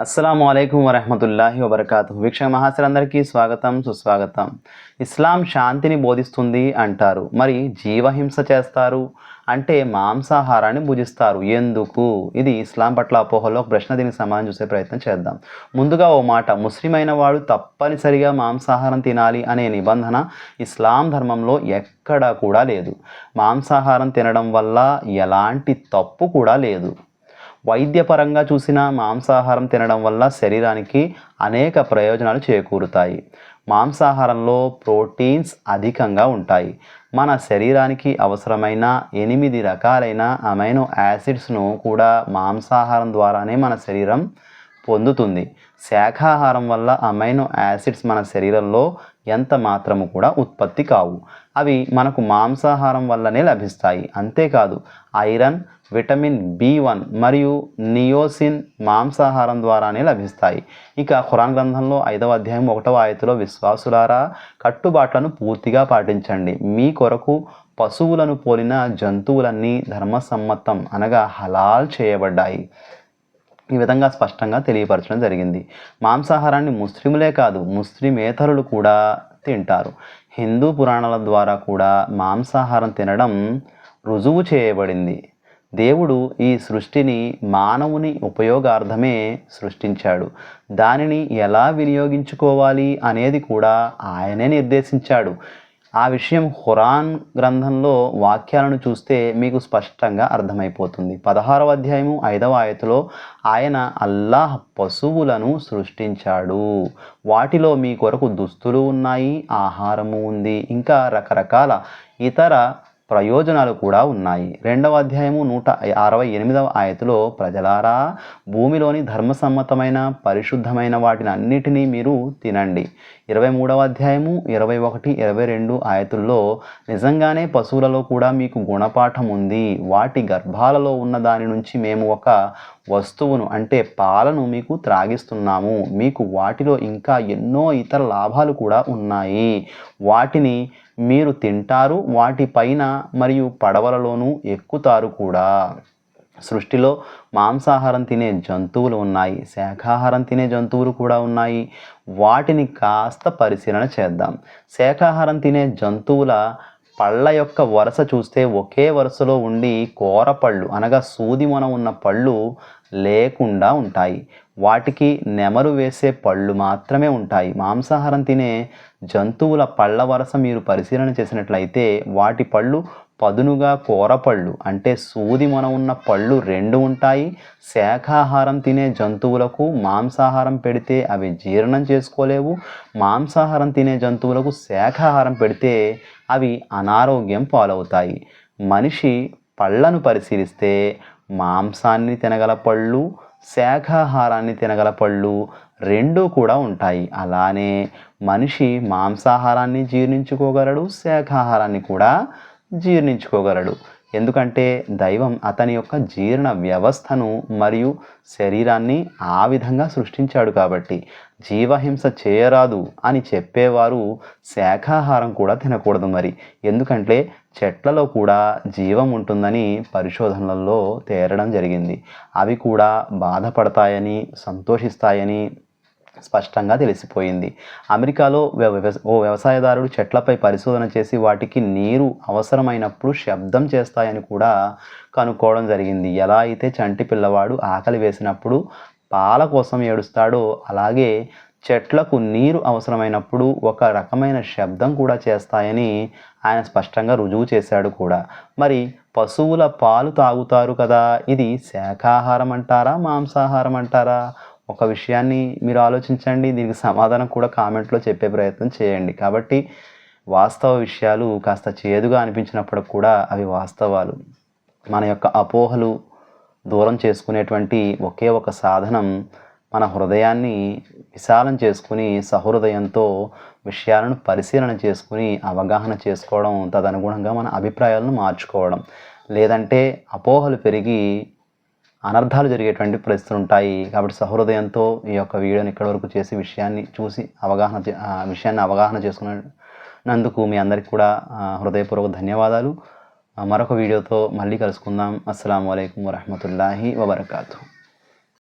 అస్సలం అయికం వరహమతుల్లాహి వబర్కాతు వీక్షక మహాశలందరికీ స్వాగతం సుస్వాగతం. ఇస్లాం శాంతిని బోధిస్తుంది అంటారు. మరి జీవహింస చేస్తారు? అంటే మాంసాహారాన్ని భుజిస్తారు. ఎందుకు? ఇది ఇస్లాం పట్ల అపోహలో ఒక ప్రశ్న. దీనికి సమాధానం చూసే ప్రయత్నం చేద్దాం. ముందుగా ఓ మాట. ముస్లిం అయిన వాడు తప్పనిసరిగా మాంసాహారం తినాలి అనే నిబంధన ఇస్లాం ధర్మంలో ఎక్కడా కూడా లేదు. మాంసాహారం తినడం వల్ల ఎలాంటి తప్పు కూడా లేదు. వైద్యపరంగా చూసిన మాంసాహారం తినడం వల్ల శరీరానికి అనేక ప్రయోజనాలు చేకూరుతాయి. మాంసాహారంలో ప్రోటీన్స్ అధికంగా ఉంటాయి. మన శరీరానికి అవసరమైన ఎనిమిది రకాలైన అమైనో యాసిడ్స్ను కూడా మాంసాహారం ద్వారానే మన శరీరం పొందుతుంది. శాఖాహారం వల్ల అమైనో యాసిడ్స్ మన శరీరంలో ఎంత మాత్రము కూడా ఉత్పత్తి కావు. అవి మనకు మాంసాహారం వల్లనే లభిస్తాయి. అంతేకాదు ఐరన్ విటమిన్ బి వన్ మరియు నియోసిన్ మాంసాహారం ద్వారానే లభిస్తాయి. ఇక ఖురాన్ గ్రంథంలో ఐదవ అధ్యాయం ఒకటవ ఆయతలో విశ్వాసులారా కట్టుబాట్లను పూర్తిగా పాటించండి. మీ కొరకు పశువులను పోలిన జంతువులన్నీ ధర్మసమ్మతం అనగా హలాల్ చేయబడ్డాయి. ఈ విధంగా స్పష్టంగా తెలియపరచడం జరిగింది. మాంసాహారాన్ని ముస్లింలే కాదు ముస్లిమేతరులు కూడా తింటారు. హిందూ పురాణాల ద్వారా కూడా మాంసాహారం తినడం రుజువు చేయబడింది. దేవుడు ఈ సృష్టిని మానవుని ఉపయోగార్థమే సృష్టించాడు. దానిని ఎలా వినియోగించుకోవాలి అనేది కూడా ఆయనే నిర్దేశించాడు. ఆ విషయం ఖురాన్ గ్రంథంలో వాక్యాలను చూస్తే మీకు స్పష్టంగా అర్థమైపోతుంది. పదహారవ అధ్యాయము ఐదవ ఆయతలో ఆయన అల్లాహ్ పశువులను సృష్టించాడు. వాటిలో మీ కొరకు దుస్తులు ఉన్నాయి ఆహారము ఉంది ఇంకా రకరకాల ఇతర ప్రయోజనాలు కూడా ఉన్నాయి. రెండవ అధ్యాయము నూట అరవై ఎనిమిదవ ఆయతిలో ప్రజలారా భూమిలోని ధర్మసమ్మతమైన పరిశుద్ధమైన వాటిని అన్నిటినీ మీరు తినండి. ఇరవై మూడవ అధ్యాయము ఇరవై ఒకటి ఇరవై రెండు ఆయతుల్లో నిజంగానే పశువులలో కూడా మీకు గుణపాఠం ఉంది. వాటి గర్భాలలో ఉన్న దాని నుంచి మేము ఒక వస్తువును అంటే పాలను మీకు త్రాగిస్తున్నాము. మీకు వాటిలో ఇంకా ఎన్నో ఇతర లాభాలు కూడా ఉన్నాయి. వాటిని మీరు తింటారు వాటిపైన మరియు పడవలలోనూ ఎక్కుతారు కూడా. సృష్టిలో మాంసాహారం తినే జంతువులు ఉన్నాయి శాఖాహారం తినే జంతువులు కూడా ఉన్నాయి. వాటిని కాస్త పరిశీలన చేద్దాం. శాఖాహారం తినే జంతువుల పళ్ళ యొక్క వరుస చూస్తే ఒకే వరుసలో ఉండి కోరపళ్ళు అనగా సూది మొన ఉన్న పళ్ళు లేకుండా ఉంటాయి. వాటికి నెమరు వేసే పళ్ళు మాత్రమే ఉంటాయి. మాంసాహారం తినే జంతువుల పళ్ళ వరస మీరు పరిశీలన చేసినట్లయితే వాటి పళ్ళు పదునుగా కూరపళ్ళు. అంటే సూది మొన ఉన్న పళ్ళు రెండు ఉంటాయి. శాఖాహారం తినే జంతువులకు మాంసాహారం పెడితే అవి జీర్ణం చేసుకోలేవు. మాంసాహారం తినే జంతువులకు శాఖాహారం పెడితే అవి అనారోగ్యం పాలవుతాయి. మనిషి పళ్ళను పరిశీలిస్తే మాంసాన్ని తినగల పళ్ళు శాఖాహారాన్ని తినగల పళ్ళు రెండూ కూడా ఉంటాయి. అలానే మనిషి మాంసాహారాన్ని జీర్ణించుకోగలడు శాఖాహారాన్ని కూడా జీర్ణించుకోగలడు. ఎందుకంటే దైవం అతని యొక్క జీర్ణ వ్యవస్థను మరియు శరీరాన్ని ఆ విధంగా సృష్టించాడు కాబట్టి. జీవహింస చేయరాదు అని చెప్పేవారు శాఖాహారం కూడా తినకూడదు మరి. ఎందుకంటే చెట్లలో కూడా జీవం ఉంటుందని పరిశోధనలలో తేరడం జరిగింది. అవి కూడా బాధపడతాయని సంతోషిస్తాయని స్పష్టంగా తెలిసిపోయింది. అమెరికాలో ఓ వ్యవసాయదారుడు చెట్లపై పరిశోధన చేసి వాటికి నీరు అవసరమైనప్పుడు శబ్దం చేస్తాయని కూడా కనుక్కోవడం జరిగింది. ఎలా అయితే చంటి పిల్లవాడు ఆకలి వేసినప్పుడు పాల కోసం ఏడుస్తాడో అలాగే చెట్లకు నీరు అవసరమైనప్పుడు ఒక రకమైన శబ్దం కూడా చేస్తాయని ఆయన స్పష్టంగా రుజువు చేశాడు కూడా. మరి పశువుల పాలు తాగుతారు కదా ఇది శాఖాహారం అంటారా మాంసాహారం అంటారా? ఒక విషయాన్ని మీరు ఆలోచించండి దీనికి సమాధానం కూడా కామెంట్లో చెప్పే ప్రయత్నం చేయండి. కాబట్టి వాస్తవ విషయాలు కాస్త చేదుగా అనిపించినప్పుడు కూడా అవి వాస్తవాలు. మన యొక్క అపోహలు దూరం చేసుకునేటువంటి ఒకే ఒక సాధనం మన హృదయాన్ని విశాలం చేసుకుని సహృదయంతో విషయాలను పరిశీలన చేసుకుని అవగాహన చేసుకోవడం తదనుగుణంగా మన అభిప్రాయాలను మార్చుకోవడం. లేదంటే అపోహలు పెరిగి అనర్థాలు జరిగేటువంటి పరిస్థితులు ఉంటాయి. కాబట్టి సహృదయంతో ఈ యొక్క వీడియోని ఇక్కడి వరకు చేసి విషయాన్ని చూసి అవగాహన విషయాన్ని అవగాహన చేసుకున్నందుకు మీ అందరికీ కూడా హృదయపూర్వక ధన్యవాదాలు. మరొక వీడియోతో మళ్ళీ కలుసుకుందాం. అస్సలం వలైకం వరహమతుల్లాహి వబర్కాతూ